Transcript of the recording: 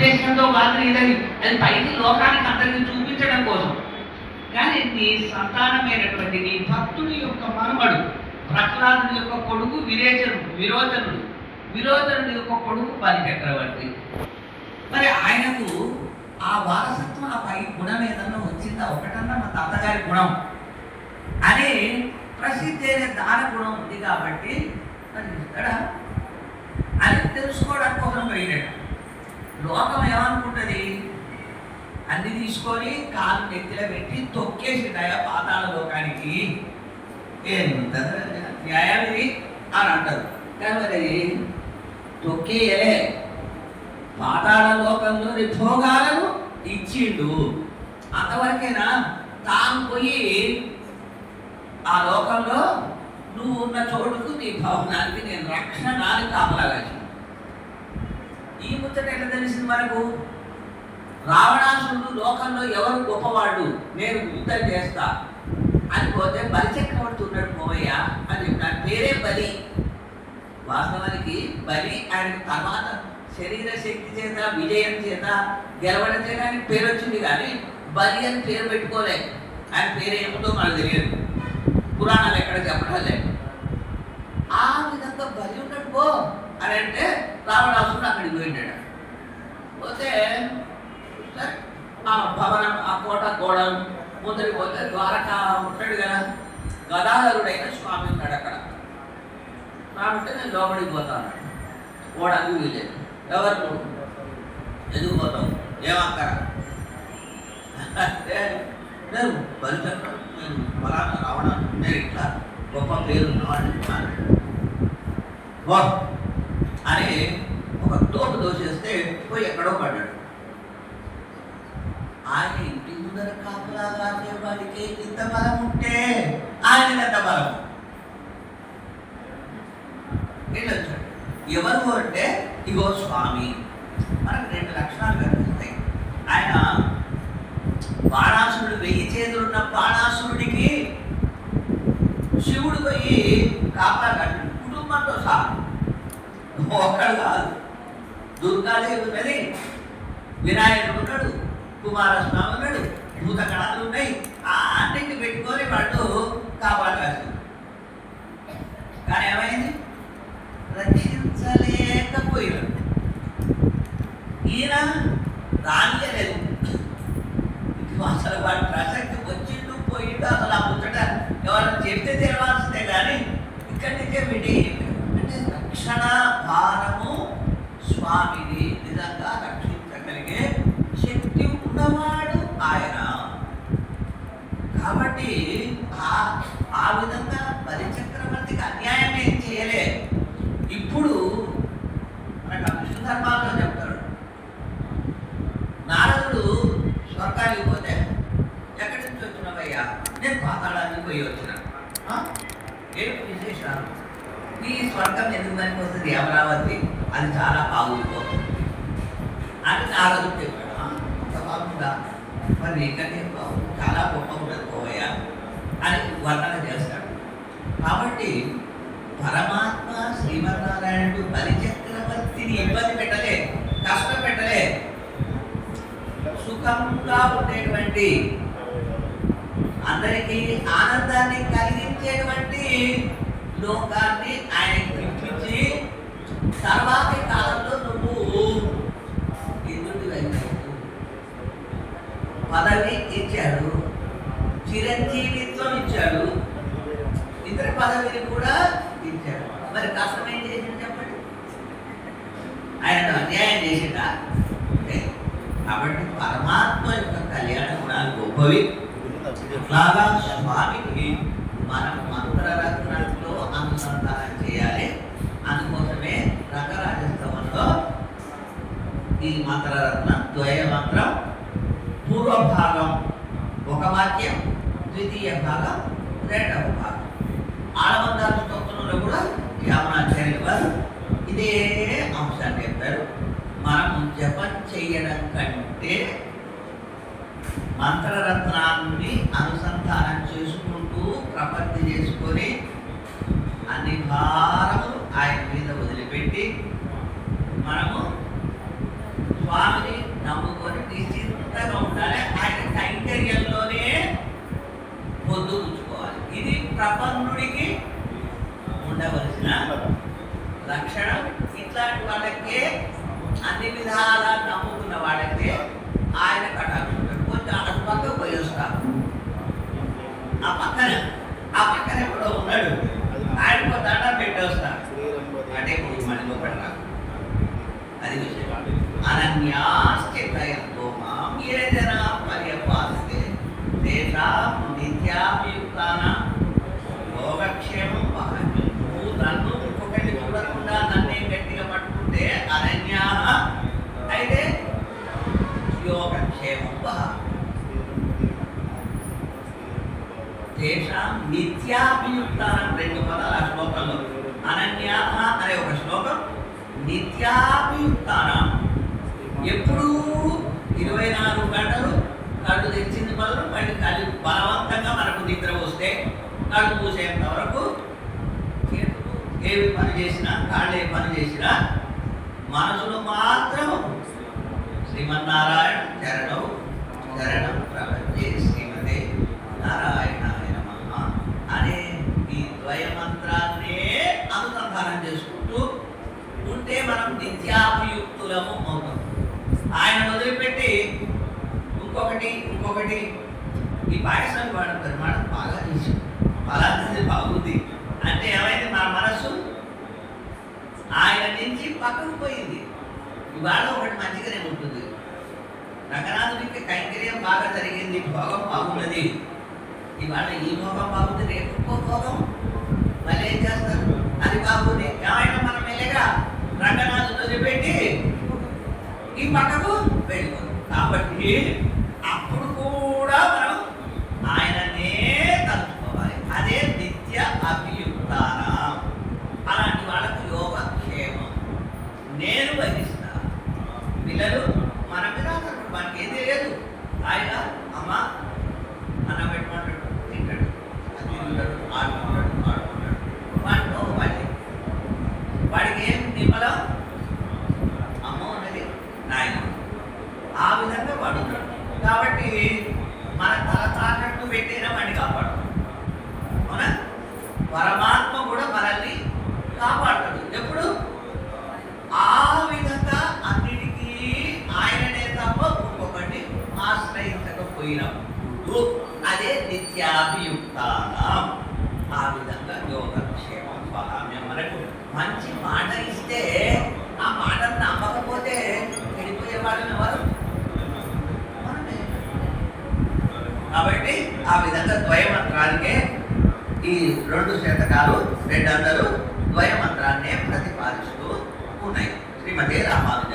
ఉద్దేశంతో కాదు ఇదని. అది పైకి లోకానికి అందరికీ చూపించడం కోసం. కానీ నీ సంతానమైనటువంటి నీ భక్తుని యొక్క మనమడు ప్రహ్లాదుని యొక్క కొడుకు విరేచనుడు విరోచనుడు. విరోచనుడి యొక్క కొడుకు బలి చక్రవర్తి. మరి ఆయనకు ఆ వారసత్వం ఆ పై గుణం ఏదన్నా వచ్చిందా? ఒకటన్నా మా తాతగారి గుణం. అని ప్రసిద్ధి అయిన దాన గుణం ఉంది కాబట్టి మరి ఇస్తాడా అని తెలుసుకోవడం కోసం పోయినాడు. లోకం ఏమనుకుంటుంది? అన్ని తీసుకొని కాలు నెత్తిలో పెట్టి తొక్కేసిండాయా పాతాళ లోకానికి? ఎంత న్యాయం ఇది అని అంటారు. కానీ మరి తొక్కేయలే. పాతాళ లోకంలో భోగాలను ఇచ్చిండు. అంతవరకేనా? తాను పోయి ఆ లోకంలో నువ్వు ఉన్న చోటుకు నీ భవనానికి నేను రక్షణ రక్షణాన్ని కాపలాగా ఈ ముచ్చట ఎట్లా తెలిసింది మనకు? రావణాసురుడు లోకంలో ఎవరు గొప్పవాడు? నేను యుద్ధం చేస్తా. అని పోతే బలిచక్రవర్తి ఉన్నాడు పోవయ్య అని చెప్పిన పేరే బలి. వాస్తవానికి బలి ఆయన తర్వాత శరీర శక్తి చేత విజయం చేత గెలవడం చేత ఆయన పేరు వచ్చింది కానీ బలి అని పేరు పెట్టుకోలే. ఆయన పేరు ఏమిటో మనకు తెలియదు. పురాణాలు ఎక్కడ చెప్పడం లేదు. ఆ విధంగా బలి ఉన్నట్టుకో అని అంటే రావణాసుడు అక్కడికి పోయింటాడు పోతే ఆ భవనం ఆ కోట గోడం ముందరికి పోతే ద్వారకా ఉంటాడు కదా గదాధరుడైన స్వామి ఉన్నాడు అక్కడ. స్వామి ఉంటే నేను లోపలికి పోతాను ఓడానికి వీలేదు. ఎవరు నువ్వు? ఎందుకు పోతావు? ఏమక్కర నేను బలిచక్రం నేను ఫలానా రావడానికి నేను ఇట్లా గొప్ప పేరు ఉన్నవాడిని అని ఒక తోపు దోసేస్తే పోయి ఎక్కడో పడ్డాడు. ఆయన ఇంటి ముందర కాపలా కాసే వాడికి ఇంత బలం ఉంటే ఆయన ఎంత బలం? ఇట్లా వచ్చాడు ఎవరు అంటే ఇగో స్వామి. మనకు రెండు లక్షణాలు కనిపిస్తాయి. ఆయన వారాసుడు వెయ్యి ఒక్కడు కాదు దుర్గాదేవి ఉన్నది వినాయకుడు ఉన్నాడు కుమారస్వామి ఉన్నాడు భూత కళలు ఉన్నాయి అన్నింటి పెట్టుకొని వాళ్ళు కాపాడు కానీ ఏమైంది? రక్షించలేకపోయాడు ఈయన రానియలేదు అసలు వాడి ప్రసక్తి వచ్చిండు పోయిండు అసలు ఆ ముచ్చట ఎవరైనా చెప్తే తెలవాల్సిందే కానీ ఇక్కడి నుంచే విడి అంటే రక్షణ స్వామిని నిజంగా రక్షించగలిగే శక్తి ఉన్నవాడు ఆయన. కాబట్టి ఆ ఆ విధంగా బలిచక్రవర్తికి అన్యాయం ఏం చేయలే ఇప్పుడు మనకు ఆ విష్ణు ధర్మాల్లో చెప్తాడు. నారదుడు స్వర్గానికి పోతే ఎక్కడి నుంచి వచ్చినవయ్యా? నేను పాతాళానికి పోయి వచ్చిన. ఆ? విశేషాలు? ఈ స్వర్గం ఎందుకు పనికి వస్తుంది అమరావతి? అది చాలా బాగుంది అని నారదుడు చెప్పాడు అంత బాగుందా మరి నీకంటే చాలా గొప్ప ఉండదు పోవయ్యా అని వర్ణన చేస్తాడు. కాబట్టి పరమాత్మ శ్రీమన్నారాయణుడు బలిచక్రవర్తిని ఇబ్బంది పెట్టలే కష్టం పెట్టలే. సుఖంగా ఉండేటువంటి అందరికీ ఆనందాన్ని కలిగించేటువంటి లోకాన్ని ఆయనకి ఇప్పించి తర్వాతి కాలంలో నువ్వు ఇంద్రుడి వైపు పదవి ఇచ్చాడు చిరంజీవిత్వం ఇచ్చాడు ఇతర పదవిని కూడా ఇచ్చారు మరి కష్టం ఏం చేసింది చెప్పండి? ఆయన అన్యాయం చేసిందా? కాబట్టి పరమాత్మ యొక్క కళ్యాణ గుణాలు గొప్పవి. అట్లాగా స్వామికి మనం మంత్రరత్నంలో అనుసంధానం చేయాలి అందుకోసమే రకరాజస్తవంలో ఈ మంత్రరత్నం ద్వయ మంత్రం పూర్వ భాగం ఒక వాక్యం ద్వితీయ భాగం రెండవ భాగం ఆడమందాల స్తోత్రంలో కూడా యామనాచార్యుల వారు ఇదే అంశాన్ని చెప్పారు మనం జపం చేయడం కంటే మంత్రరత్నాన్ని అనుసంధానం చేసుకుంటూ ప్రపత్తి చేసుకొని అన్ని భారములు ఆయన మీద వదిలిపెట్టి మనము స్వామిని నమ్ముకొని నిశ్చింతగా ఉండాలి. ఆయన కైంకర్యంలోనే పొద్దు ఉంచుకోవాలి ఇది ప్రపన్నుడికి ఉండవలసిన లక్షణం ఇట్లాంటి వాళ్ళకే అన్ని విధాలా నమ్ముకున్న వాళ్ళకే ఆయన కటాక్షం. కొంచెం అటు పక్క ఉపయోగిస్తారు ఆ పక్కన ఆ పక్కన ఎప్పుడో ఉన్నాడు. ఆయన ఒక దండం పెట్టి అంటే ఇప్పుడు మళ్ళీ లోపల అది విషయం. అనన్యా మాం ఏ జనా పర్యపాస్తే తేషాం నిత్యాభియుక్తానాం యోగక్షేమం వహంతి. నువ్వు నన్ను ఇంకొకటి చూడకుండా నన్నే గట్టిగా పట్టుకుంటే అనన్యా అయితే యోగక్షేమం వహ తేషాం నిత్యాభియుక్తానం రెండు పదాలు ఆ శ్లోకంలో అనన్యా అనే ఒక శ్లోకం నిత్యాభియుక్తానం. ఎప్పుడూ ఇరవై నాలుగు గంటలు కళ్ళు తెచ్చింది మొదలు మళ్ళీ కళ్ళు బలవంతంగా మనకు నిద్ర వస్తే కళ్ళు పూసేంత వరకు ఏవి పని చేసినా కాళ్ళు ఏ పని చేసినా మనసులో మాత్రం శ్రీమన్నారాయణ చరణం చరణం ప్రపంచే శ్రీమతే నారాయణాయ నమః అనే ఈ ద్వయ మంత్రాన్నే అనుసంధానం చేసుకుంటూ ఉంటే మనం నిత్యాభియుక్తులము అవుతాం. ఆయన వదిలిపెట్టి ఇంకొకటి ఇంకొకటి. ఈ పాయసాన్ని వాడుతారు మనం బాగా తీసి పలాంటిది బాగుంది. అంటే ఏమైంది? మన మనస్సు ఆయన నుంచి పక్కకు పోయింది. ఇవాళ ఒకటి మంచిగానే ఉంటుంది. రంగనాథుడికి కైంకర్యం బాగా జరిగింది. భోగం బాగున్నది. ఇవాళ ఈ భోగం బాగుంది. రేపు భోగం మళ్ళీ ఏం చేస్తారు? అది బాగుంది. ఏమైనా మనం వెళ్ళగా రంగనాథుడు వదిలిపెట్టి ఈ పక్కకు వెళ్ళిపోదు కాబట్టి అప్పుడు కూడా మనం ఆయననే తలుచుకోవాలి అదే నిత్య అభియుక్తాన అలాంటి వాళ్ళకు యోగక్షేమం. నేను వహిస్తాను పిల్లలు పోయినప్పుడు అదే నిత్యాభియుక్త ఆ విధంగా యోగక్షేమం స్వామ్యం మనకు మంచి మాట ఇస్తే ఆ మాటను నమ్మకపోతే వెళ్ళిపోయే వాళ్ళని ఎవరు? కాబట్టి ఆ విధంగా ద్వయమంత్రానికే ఈ రెండు శతకాలు రెండందరూ ద్వయమంత్రాన్నే ప్రతిపాదిస్తూ ఉన్నాయి. శ్రీమతి రామాను